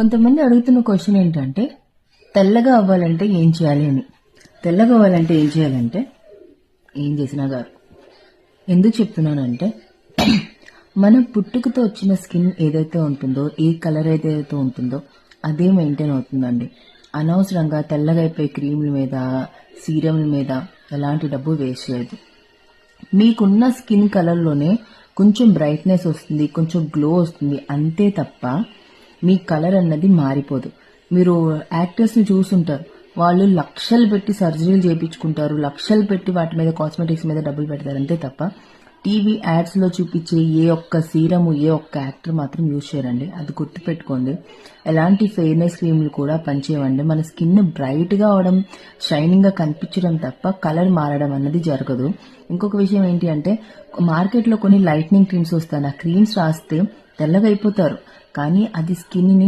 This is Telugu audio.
కొంతమంది అడుగుతున్న క్వశ్చన్ ఏంటంటే తెల్లగా అవ్వాలంటే ఏం చేయాలి అని. తెల్లగా అవ్వాలంటే ఏం చేయాలంటే ఏం చేసినా గారు ఎందుకు చెప్తున్నానంటే మన పుట్టుకతో వచ్చిన స్కిన్ ఏదైతే ఉంటుందో ఏ కలర్ ఏదైతే ఉంటుందో అదే మెయింటైన్ అవుతుందండి. అనవసరంగా తెల్లగా అయిపోయే క్రీముల మీద సీరంల మీద ఎలాంటి డబ్బు వేస్ట్ చేయదు మీకున్న స్కిన్ కలర్లోనే కొంచెం బ్రైట్నెస్ వస్తుంది కొంచెం గ్లో వస్తుంది అంతే తప్ప మీ కలర్ అన్నది మారిపోదు. మీరు యాక్టర్స్ని చూసుంటారు వాళ్ళు లక్షలు పెట్టి సర్జరీలు చేయించుకుంటారు లక్షలు పెట్టి వాటి మీద కాస్మెటిక్స్ మీద డబ్బులు పెడతారు. అంతే తప్ప టీవీ యాడ్స్లో చూపించే ఏ ఒక్క సీరము ఏ ఒక్క యాక్టర్ మాత్రం యూజ్ చేయరండి. అది గుర్తుపెట్టుకోండి. ఎలాంటి ఫెయిర్నెస్ క్రీమ్లు కూడా పనిచేయవండి. మన స్కిన్ బ్రైట్గా అవడం షైనింగ్గా కనిపించడం తప్ప కలర్ మారడం అన్నది జరగదు. ఇంకొక విషయం ఏంటి అంటే మార్కెట్లో కొన్ని లైట్నింగ్ క్రీమ్స్ వస్తాయి. ఆ క్రీమ్స్ రాస్తే తెల్లగా అయిపోతారు కానీ అది స్కిన్ని